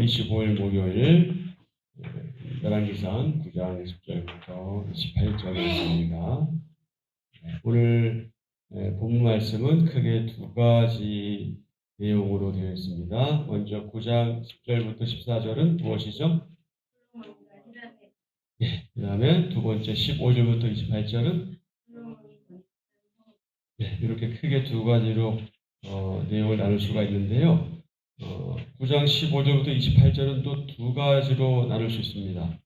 10월 25일 목요일 열왕기상 9장 10절부터 28절 말씀입니다. 오늘 예, 본문 말씀은 크게 두 가지 내용으로 되어 있습니다. 먼저 9장 10절부터 14절은 무엇이죠? 그 다음에 두 번째 15절부터 28절은 네, 이렇게 크게 두 가지로 어, 내용을 나눌 수가 있는데요. 어, 9장 15절부터 28절은 또 두 가지로 나눌 수 있습니다.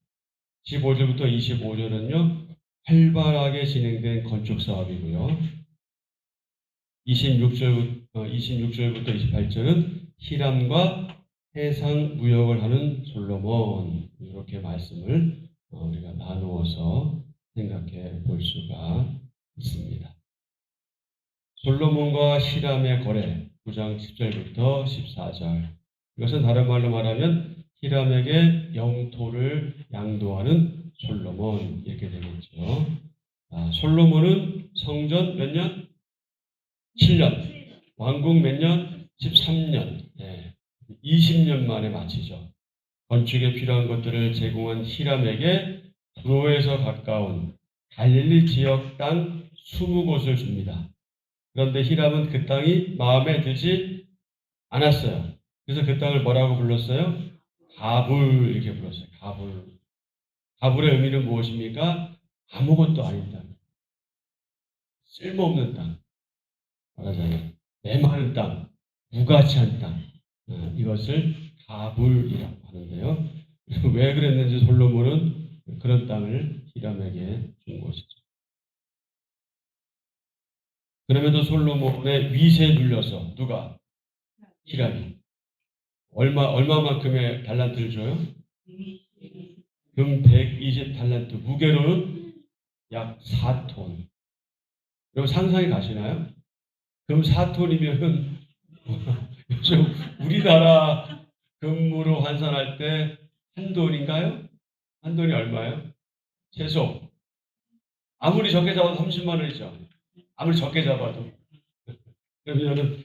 15절부터 25절은요, 활발하게 진행된 건축 사업이고요. 26절, 어, 26절부터 28절은 히람과 해상 무역을 하는 솔로몬 이렇게 말씀을 어, 우리가 나누어서 생각해 볼 수가 있습니다. 솔로몬과 히람의 거래 9장 10절부터 14절 이것은 다른 말로 말하면 히람에게 영토를 양도하는 솔로몬 이렇게 되겠죠. 아, 솔로몬은 성전 몇 년? 7년. 왕궁 몇 년? 13년. 네. 20년 만에 마치죠. 건축에 필요한 것들을 제공한 히람에게 두로에서 가까운 갈릴리 지역 땅 20곳을 줍니다. 그런데 히람은 그 땅이 마음에 들지 않았어요. 그래서 그 땅을 뭐라고 불렀어요? 가불 이렇게 불렀어요. 가불. 가불의 의미는 무엇입니까? 아무것도 아닌 땅. 쓸모없는 땅. 말하자면 메마른 땅, 무가치한 땅. 어, 이것을 가불이라고 하는데요. 왜 그랬는지 솔로몬은 그런 땅을 히람에게 준 것이죠. 그럼에도 솔로몬의 위세에 눌려서 누가 히람이 얼마 얼마만큼의 달란트를 줘요? 금 120 달란트 무게로는 약 4톤. 여러분 상상이 가시나요? 금 4톤이면은 요즘 우리나라 금으로 환산할 때 한 돈인가요? 한 돈이 얼마예요? 최소 아무리 적게 잡아도 30만 원이죠. 아무리 적게 잡아도. 그러면은,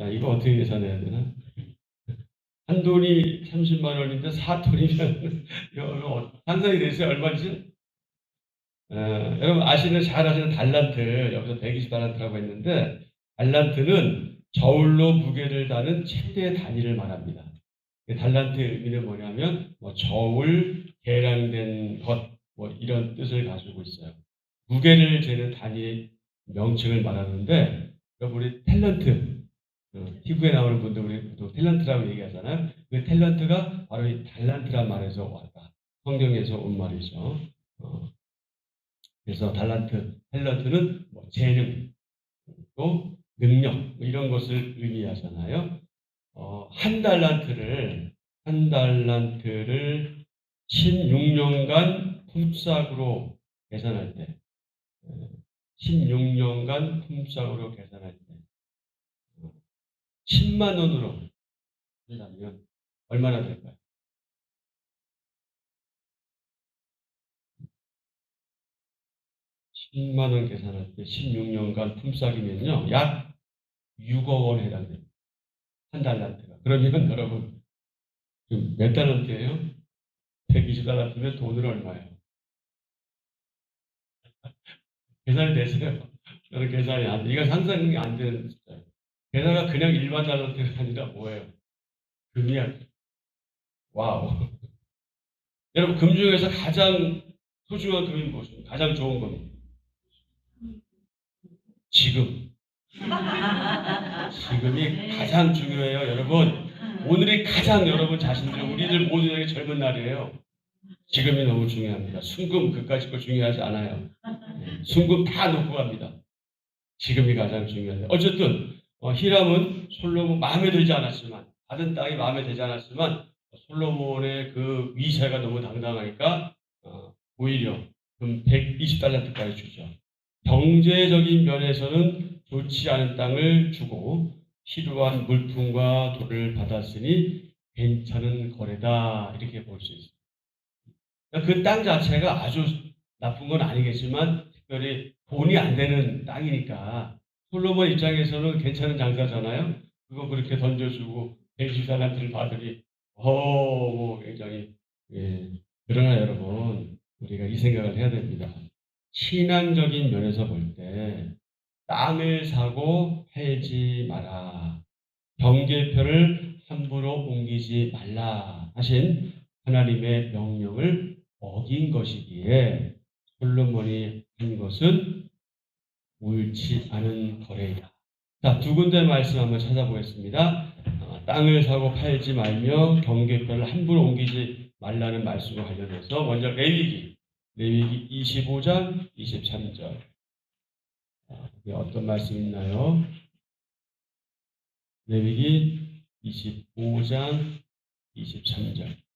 야, 이거 어떻게 계산해야 되나? 한 돈이 30만 원인데 4톤이면, 이거 상상이 되세요? 얼마인지? 어, 여러분 아시는, 잘 아시는 달란트, 여기서 120달란트라고 했는데, 달란트는 저울로 무게를 다는 최대 단위를 말합니다. 그 달란트의 의미는 뭐냐면, 뭐 저울, 계량된 것, 뭐 이런 뜻을 가지고 있어요. 무게를 재는 단위 명칭을 말하는데 우리 탤런트 그 TV에 나오는 분들 우리 또 탤런트라고 얘기하잖아요. 그 탤런트가 바로 이 달란트란 말에서 왔다. 성경에서 온 말이죠. 어, 그래서 달란트, 탤런트는 뭐 재능, 또 능력 뭐 이런 것을 의미하잖아요. 어, 한 달란트를 한 달란트를 16년간 품삯으로 계산할 때 16년간 품삯으로 계산할 때 10만 원으로 한다면 얼마나 될까요? 십만원 계산할 때 16년간 품삯이면요. 약 6억 원 해당됩니다. 한 달란트가. 그러면 여러분 지금 몇 달란트예요? 120달란트면 돈은 얼마예요? 계산이 되세요? 저는 계산이 안 돼. 이건 상상이 안 되는 숫자예요. 게다가 그냥 일반 달러가 아니라 뭐예요? 금이야. 와우. 여러분, 금 중에서 가장 소중한 금이 무엇입니까? 가장 좋은 금이? 지금. 지금이 가장 중요해요, 여러분. 오늘이 가장 여러분 자신들, 우리들 모두에게 젊은 날이에요. 지금이 너무 중요합니다. 순금 그까짓 거 중요하지 않아요. 순금 다 놓고 갑니다. 지금이 가장 중요해요. 어쨌든 어, 히람은 솔로몬 마음에 들지 않았지만 받은 땅이 마음에 들지 않았지만 솔로몬의 그 위세가 너무 당당하니까 어, 오히려 금 120달란트까지 주죠. 경제적인 면에서는 좋지 않은 땅을 주고 필요한 물품과 돈을 받았으니 괜찮은 거래다 이렇게 볼 수 있습니다. 그 땅 자체가 아주 나쁜 건 아니겠지만 특별히 돈이 안 되는 땅이니까 솔로몬 입장에서는 괜찮은 장사잖아요. 그거 그렇게 던져주고 120달란트를 받으니 어, 뭐 굉장히 예. 그러나 여러분 우리가 이 생각을 해야 됩니다. 신앙적인 면에서 볼 때 땅을 사고 팔지 마라. 경계표를 함부로 옮기지 말라 하신 하나님의 명령을 어긴 것이기에 솔로몬이 한 것은 옳지 않은 거래이다. 자, 두 군데 말씀 한번 찾아보겠습니다. 어, 땅을 사고 팔지 말며 경계표를 함부로 옮기지 말라는 말씀과 관련해서 먼저 레위기, 레위기 25장 23절. 자, 여기 어떤 말씀 있나요? 레위기 25장 23절.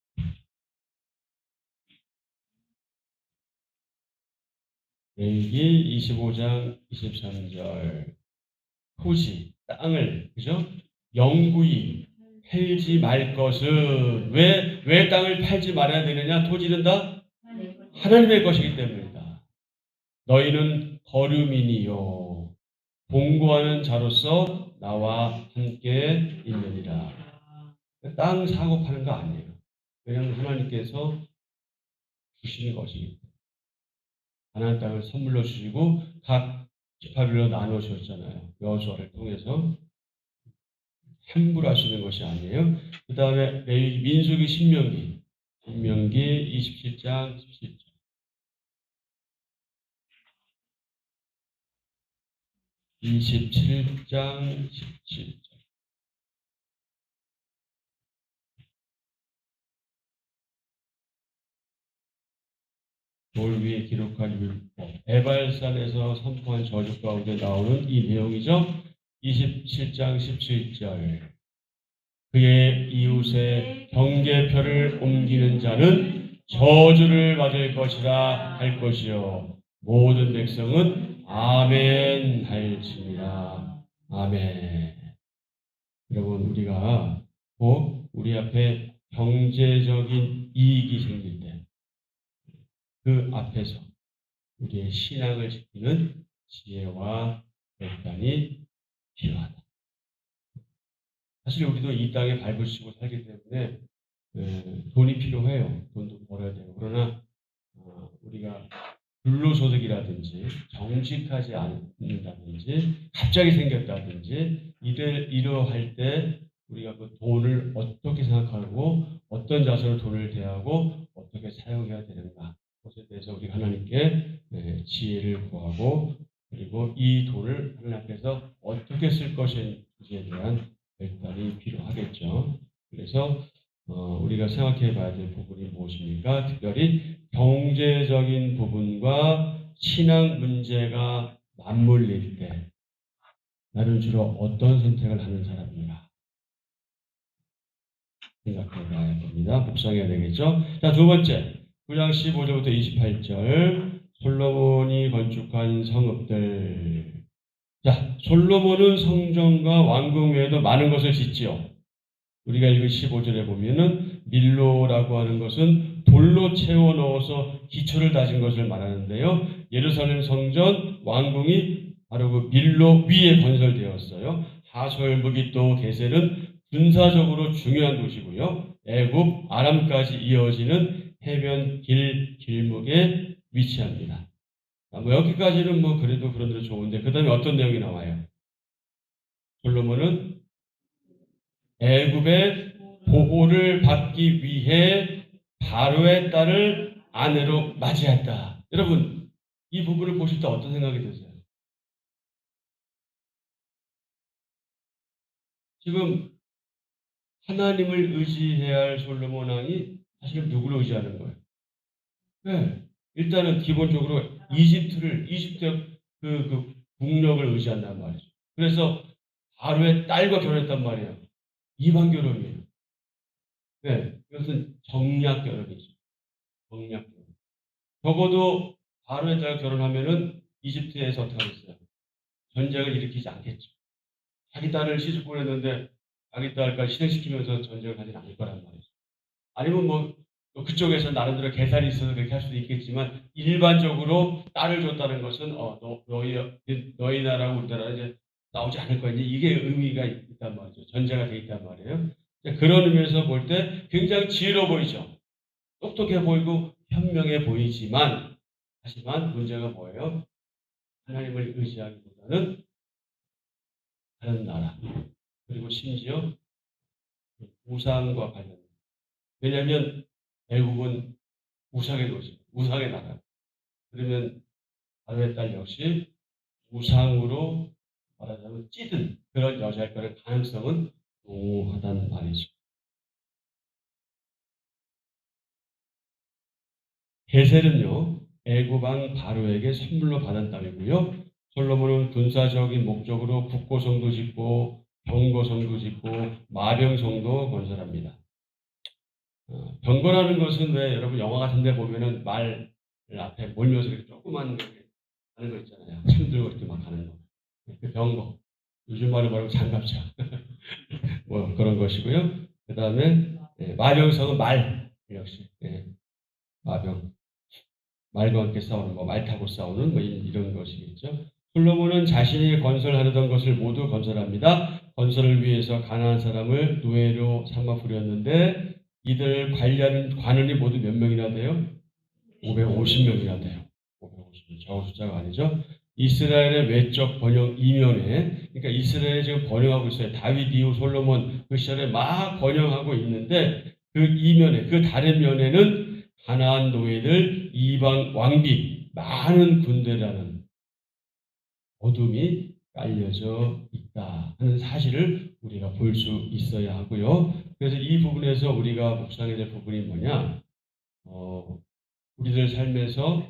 레위기 25장 23절. 토지, 땅을, 그죠? 영구히 팔지 말 것은 왜, 왜 땅을 팔지 말아야 되느냐? 토지는 다 하나님의 것이기 때문이다. 너희는 거류민이요. 봉고하는 자로서 나와 함께 있느니라. 땅 사고 파는 거 아니에요. 왜냐하면 하나님께서 주시는 것이기. 하나님 땅을 선물로 주시고 각 지파별로 나누어 주셨잖아요. 여호수아를 통해서 함부로 하시는 것이 아니에요. 그 다음에 민수기 신명기 신명기 27장 17절 (27장 17절) 돌 위에 기록한 율법. 에발산에서 선포한 저주 가운데 나오는 이 내용이죠. 27장 17절. 그의 이웃의 경계표를 옮기는 자는 저주를 받을 것이라 할 것이요. 모든 백성은 아멘 할지니라. 아멘. 여러분 우리가 꼭 우리 앞에 경제적인 이익이 생길 때 그 앞에서 우리의 신앙을 지키는 지혜와 결단이 필요하다. 사실 우리도 이 땅에 밟을 치고 살기 때문에 에, 돈이 필요해요. 돈도 벌어야 되고 그러나 어, 우리가 근로소득이라든지 정직하지 않는다든지 갑자기 생겼다든지 이를 이러할 때 우리가 그 돈을 어떻게 생각하고 어떤 자세로 돈을 대하고 어떻게 사용해야 되는가 대해서 우리 하나님께 에, 지혜를 구하고 그리고 이 돈을 하나님 앞에서 어떻게 쓸 것인지에 대한 결단이 필요하겠죠. 그래서 어, 우리가 생각해 봐야 될 부분이 무엇입니까? 특별히 경제적인 부분과 신앙 문제가 맞물릴 때 나는 주로 어떤 선택을 하는 사람인가 생각해 봐야 됩니다. 묵상해야 되겠죠. 자, 두 번째 9장 15절부터 28절 솔로몬이 건축한 성읍들 자, 솔로몬은 성전과 왕궁 외에도 많은 것을 짓지요. 우리가 읽은 15절에 보면은 밀로라고 하는 것은 돌로 채워 넣어서 기초를 다진 것을 말하는데요. 예루살렘 성전 왕궁이 바로 그 밀로 위에 건설되었어요. 하솔 무기또 게셀은 군사적으로 중요한 도시고요. 애굽 아람까지 이어지는 해변 길 길목에 위치합니다. 아, 뭐 여기까지는 뭐 그래도 그런 대로 좋은데 그 다음에 어떤 내용이 나와요? 솔로몬은 애굽의 보호를 받기 위해 바로의 딸을 아내로 맞이했다. 여러분 이 부분을 보실 때 어떤 생각이 드세요? 지금 하나님을 의지해야 할 솔로몬 왕이 사실 누구를 의지하는 거예요? 네. 일단은 기본적으로 이집트를 이집트 그, 그 국력을 의지한단 말이죠. 그래서 바로의 딸과 결혼했단 말이에요. 이방 결혼이에요. 네, 이것은 정략 결혼이죠. 정략 결혼. 적어도 바로의 딸과 결혼하면은 이집트에서 어떻게 하겠어요? 전쟁을 일으키지 않겠죠. 자기 딸을 시집 보냈는데 자기 딸까지 희생시키면서 전쟁을 하지는 않을 거란 말이죠. 아니면 뭐 그쪽에서 나름대로 계산이 있어서 그렇게 할 수도 있겠지만 일반적으로 딸을 줬다는 것은 어, 너, 너희 너희 나라 이제 나오지 않을 거야. 이제 이게 의미가 있단 말이죠. 전제가 돼 있단 말이에요. 그런 의미에서 볼 때 굉장히 지혜로워 보이죠. 똑똑해 보이고 현명해 보이지만 하지만 문제가 뭐예요? 하나님을 의지하기보다는 다른 나라 그리고 심지어 우상과 관련. 왜냐하면 애국은 우상의 도시, 우상의 나라. 그러면 바로의 딸 역시 우상으로 말하자면 찌든 그런 여자일 거를 가능성은 농후하단 말이죠. 게셀은요 애굽왕 바로에게 선물로 받은 땅이고요. 솔로몬은 군사적인 목적으로 국고성도 짓고 병거성도 짓고 마병성도 건설합니다. 어, 병거라는 것은 왜 여러분 영화 같은 데 보면은 말 앞에 몰면서 이렇게 조그만 거 하는 거 있잖아요. 창 들고 이렇게 막 하는 거. 그 병거. 요즘 말로 말하면 장갑차. 뭐 그런 것이고요. 그 다음에 마병성은 말 역시 예, 마병. 말과 함께 싸우는 거, 말 타고 싸우는 뭐 이- 이런 것이겠죠. 솔로몬은 자신이 건설하려던 것을 모두 건설합니다. 건설을 위해서 가난한 사람을 노예로 삼아 부렸는데 이들 관련 관원이 모두 몇 명이나 돼요? 550명이나 돼요. 550명. 저 숫자가 아니죠. 이스라엘의 외적 번영 이면에 그러니까 이스라엘이 지금 번영하고 있어요. 다윗 이후 솔로몬 그 시절에 막 번영하고 있는데 그 이면에 그 다른 면에는 가나안 노예들 이방 왕비 많은 군대라는 어둠이 깔려져 있다 하는 사실을 우리가 볼 수 있어야 하고요. 그래서 이 부분에서 우리가 묵상해야 될 부분이 뭐냐? 어, 우리들 삶에서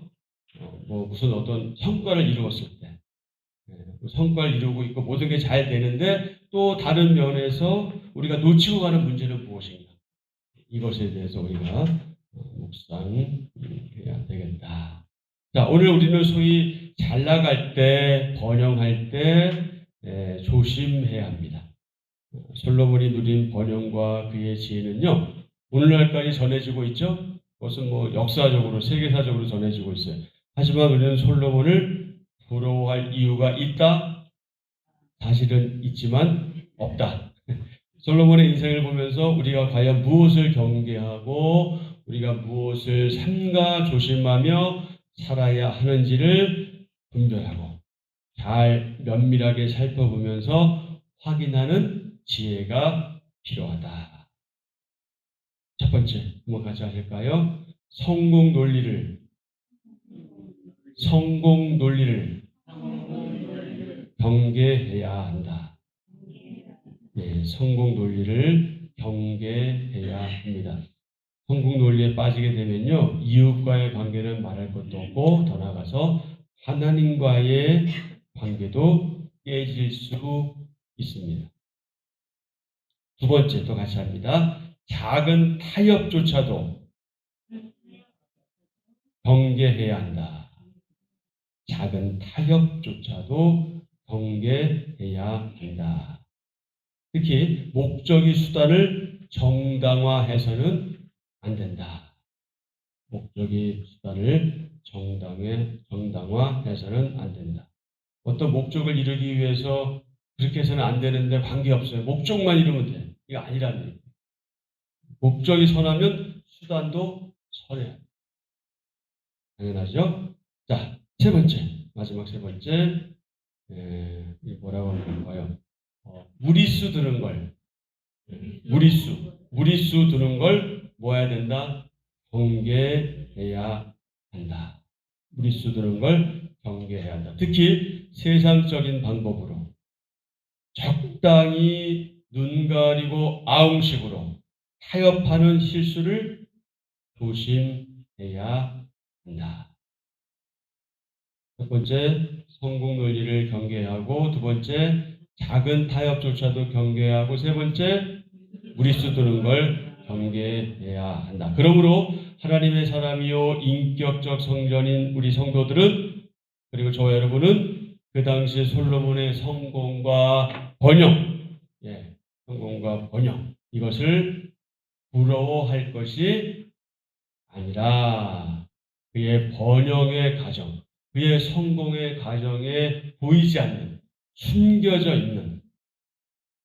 어, 뭐 무슨 어떤 성과를 이루었을 때 예, 그 성과를 이루고 있고 모든 게 잘 되는데 또 다른 면에서 우리가 놓치고 가는 문제는 무엇인가? 이것에 대해서 우리가 어, 묵상해야 되겠다. 자, 오늘 우리는 소위 잘 나갈 때, 번영할 때 에, 조심해야 합니다. 어, 솔로몬이 누린 번영과 그의 지혜는요, 오늘날까지 전해지고 있죠? 그것은 뭐 역사적으로, 세계사적으로 전해지고 있어요. 하지만 우리는 솔로몬을 부러워할 이유가 있다? 사실은 있지만 없다. 솔로몬의 인생을 보면서 우리가 과연 무엇을 경계하고 우리가 무엇을 삼가 조심하며 살아야 하는지를 분별하고 잘 면밀하게 살펴보면서 확인하는 지혜가 필요하다. 첫 번째, 한번 같이 하실까요? 성공 논리를, 성공 논리를 경계해야 한다. 네, 성공 논리를 경계해야 합니다. 성공 논리에 빠지게 되면요, 이웃과의 관계는 말할 것도 없고, 더 나아가서 하나님과의 관계도 깨질 수 있습니다. 두 번째, 또 같이 합니다. 작은 타협조차도 경계해야 한다. 작은 타협조차도 경계해야 한다. 특히 목적이 수단을 정당화해서는 안 된다. 목적이 수단을 정당해 정당화해서는 안 된다. 어떤 목적을 이루기 위해서 그렇게 해서는 안 되는데 관계없어요. 목적만 이루면 돼. 이거 아니라는 얘기예요. 목적이 선하면 수단도 선해야 돼. 당연하죠? 자, 세 번째. 마지막 세 번째. 에, 이 뭐라고 하는 건가요? 어, 무리수 드는 걸. 에, 무리수. 무리수 드는 걸뭐 해야 된다? 경계해야 한다. 무리수 드는 걸 경계해야 한다. 특히 세상적인 방법으로 적당히 눈 가리고 아웅식으로 타협하는 실수를 조심해야 한다. 첫 번째, 성공 논리를 경계하고, 두 번째, 작은 타협조차도 경계하고, 세 번째, 무리수 두는 걸 경계해야 한다. 그러므로 하나님의 사람이요 인격적 성전인 우리 성도들은 그리고 저와 여러분은 그 당시 솔로몬의 성공과 번영, 예, 성공과 번영 이것을 부러워할 것이 아니라 그의 번영의 과정, 그의 성공의 과정에 보이지 않는, 숨겨져 있는,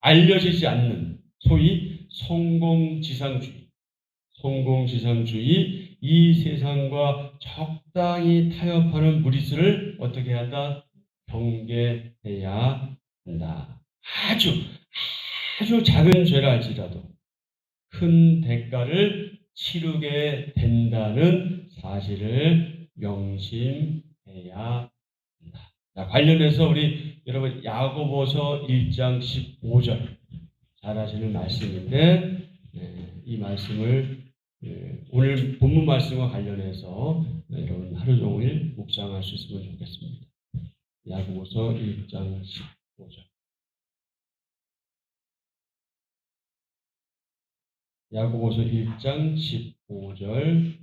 알려지지 않는, 소위 성공지상주의. 성공지상주의, 이 세상과 적당히 타협하는 무리수를 어떻게 한다? 경계해야 한다. 아주, 아주 작은 죄랄지라도 큰 대가를 치르게 된다는 사실을 명심해야 한다. 자, 관련해서 우리 여러분 야고보서 1장 15절 잘 아시는 말씀인데 네, 이 말씀을 예, 오늘 본문 말씀과 관련해서 여러분 하루 종일 묵상할 수 있으면 좋겠습니다. 야고보서 1장 15절 야고보서 1장 15절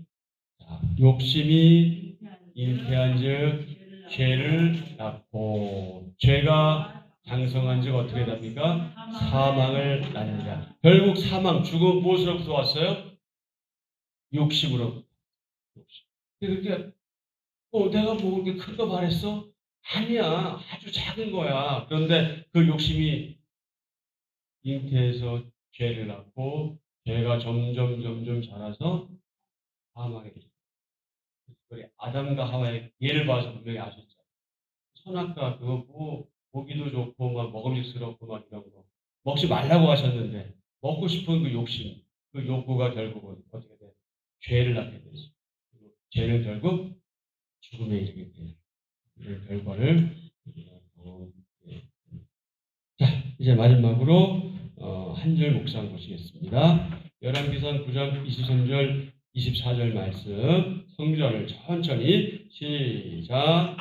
자, 욕심이 잉태한즉 죄를 낳고 죄가 장성한즉 어떻게 됩니까? 사망을 낳느냐. 결국 사망, 죽음 무엇으로부터 왔어요? 욕심으로. 욕심. 그렇게 어, 내가 뭐 그렇게 큰 거 바랬어? 아니야. 아주 작은 거야. 그런데 그 욕심이 잉태해서 죄를 낳고 죄가 점점 점점 자라서 이르 우리 아담과 하와의 예를 봐서 분명히 아셨죠. 선악과 그거 뭐 보기도 좋고 막 먹음직스럽고 막 이런 거 먹지 말라고 하셨는데 먹고 싶은 그 욕심, 그 욕구가 결국은 어떻게 돼? 죄를 낳게 되죠. 죄는 결국 죽음에 이르게 돼요. 이런 결과를 우리가 경험하게 됩니다. 자, 이제 마지막으로 어, 한줄 묵상 보시겠습니다. 열왕기상 9장 23절 24절 말씀 성전을 천천히 시작.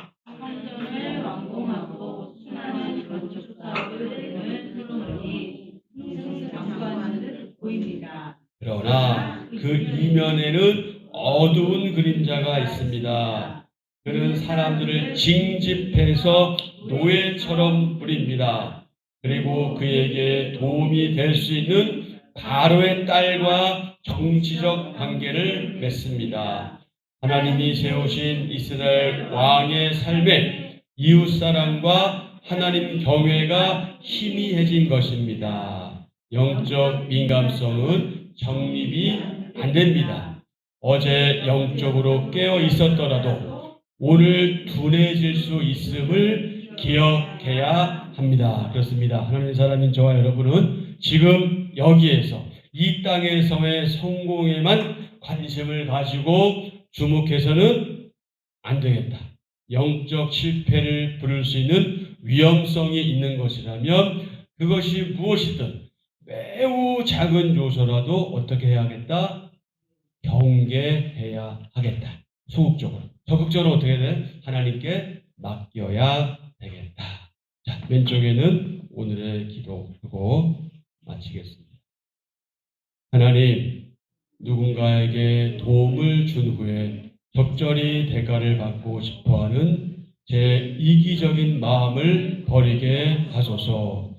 그러나 그 이면에는 어두운 그림자가 있습니다. 그는 사람들을 징집해서 노예처럼 부립니다. 그리고 그에게 도움이 될 수 있는 바로의 딸과 정치적 관계를 맺습니다. 하나님이 세우신 이스라엘 왕의 삶에 이웃사랑과 하나님 경외가 희미해진 것입니다. 영적 민감성은 정립이 안 됩니다. 어제 영적으로 깨어 있었더라도 오늘 둔해질 수 있음을 기억해야 합니다. 그렇습니다. 하나님의 사람인 저와 여러분은 지금 여기에서 이 땅에서의 성공에만 관심을 가지고 주목해서는 안 되겠다. 영적 실패를 부를 수 있는 위험성이 있는 것이라면 그것이 무엇이든 매우 작은 요소라도 어떻게 해야겠다? 경계해야 하겠다. 소극적으로. 적극적으로 어떻게 돼? 하나님께 맡겨야 되겠다. 자, 왼쪽에는 오늘의 기도 하고 마치겠습니다. 하나님, 누군가에게 도움을 준 후에 적절히 대가를 받고 싶어 하는 제 이기적인 마음을 버리게 하소서.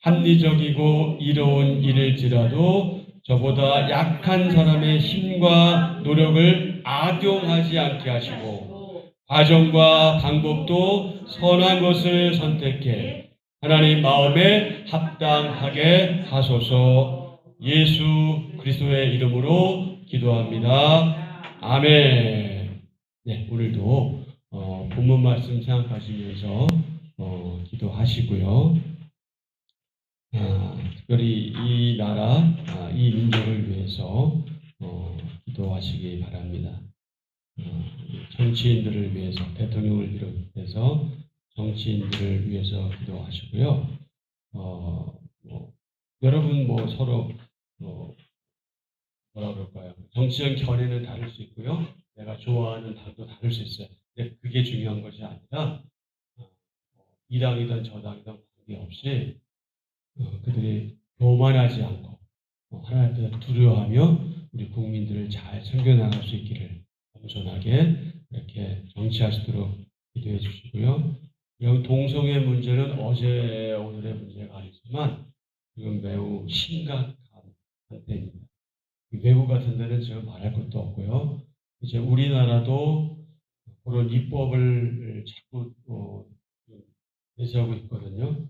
합리적이고 이로운 일일지라도 저보다 약한 사람의 힘과 노력을 악용하지 않게 하시고 과정과 방법도 선한 것을 선택해 하나님 마음에 합당하게 하소서 예수 그리스도의 이름으로 기도합니다. 아멘. 네, 오늘도 어, 본문 말씀 생각하시면서 어, 기도하시고요. 아, 특별히 이 나라, 아, 이 민족을 위해서 어, 기도하시기 바랍니다. 어, 정치인들을 위해서, 대통령을 비롯해서 정치인들을 위해서 기도하시고요. 어, 뭐, 여러분 뭐 서로 어, 뭐라 그럴까요? 정치적 견해는 다를 수 있고요. 내가 좋아하는 당도 다를 수 있어요. 근데 그게 중요한 것이 아니라 어, 이 당이든 저 당이든 관계없이 어, 그들이 교만하지 않고 어, 하나님께 두려워하며 우리 국민들을 잘 섬겨나갈 수 있기를 겸손하게 이렇게 정치하시도록 기도해 주시고요. 여기 동성애 문제는 어제 오늘의 문제가 아니지만 지금 매우 심각한 한때입니다. 외국 같은 데는 지금 말할 것도 없고요. 이제 우리나라도 그런 입법을 자꾸 어, 내세우고 있거든요.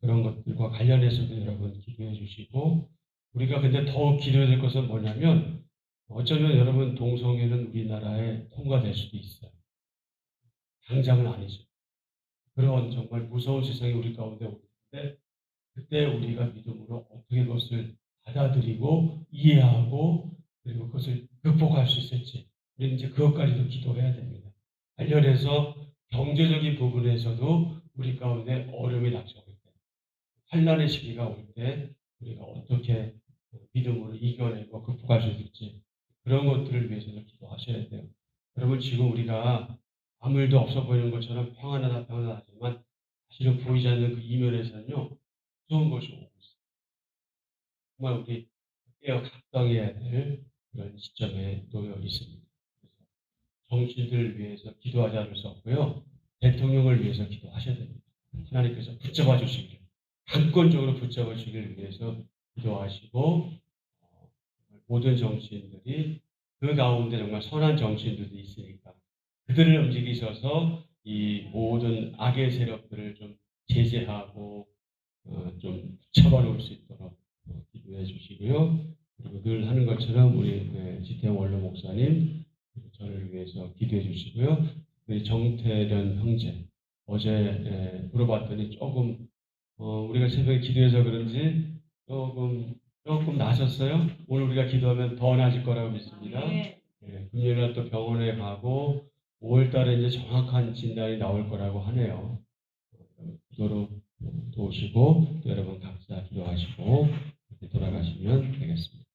그런 것들과 관련해서도 여러분 기도해 주시고 우리가 근데 더 기도해야 될 것은 뭐냐면 어쩌면 여러분 동성애는 우리나라에 통과될 수도 있어요. 당장은 아니죠. 그런 정말 무서운 세상이 우리 가운데 오는데 그때 우리가 믿음으로 어떻게 그것을 받아들이고 이해하고 그리고 그것을 극복할 수 있을지 우리는 이제 그것까지도 기도해야 됩니다. 관련해서 경제적인 부분에서도 우리 가운데 어려움이 닥쳐올 때, 환란의 시기가 올 때 우리가 어떻게 믿음으로 이겨내고 극복할 수 있을지 그런 것들을 위해서도 기도하셔야 돼요. 여러분 지금 우리가 아무 일도 없어 보이는 것처럼 평안하다 평안하지만 사실은 보이지 않는 그 이면에서는요 무서운 것이 오고 있어요. 정말 우리 깨어 각성해야 될 그런 시점에 놓여 있습니다. 그래서 정치인들을 위해서 기도하지 않을 수 없고요. 대통령을 위해서 기도하셔야 됩니다. 하나님께서 붙잡아 주시기를 강권적으로 붙잡아 주기를 위해서 기도하시고 어, 모든 정치인들이 그 가운데 정말 선한 정치인들도 있으니까 그들을 움직이셔서 이 모든 악의 세력들을 좀 제재하고 어, 좀 놓을 수 있도록 어, 기도해 주시고요. 그리고 늘 하는 것처럼 우리 네, 지태 원로 목사님 저를 위해서 기도해 주시고요. 우리 정태련 형제 어제 예, 물어봤더니 조금 어, 우리가 새벽에 기도해서 그런지 조금 조금 나셨어요. 오늘 우리가 기도하면 더 나아질 거라고 믿습니다. 네. 예, 금요일 날 또 병원에 가고 5월 달에 이제 정확한 진단이 나올 거라고 하네요. 어, 기도로 도우시고 또 여러분 각자 기도하시고 돌아가시면 되겠습니다.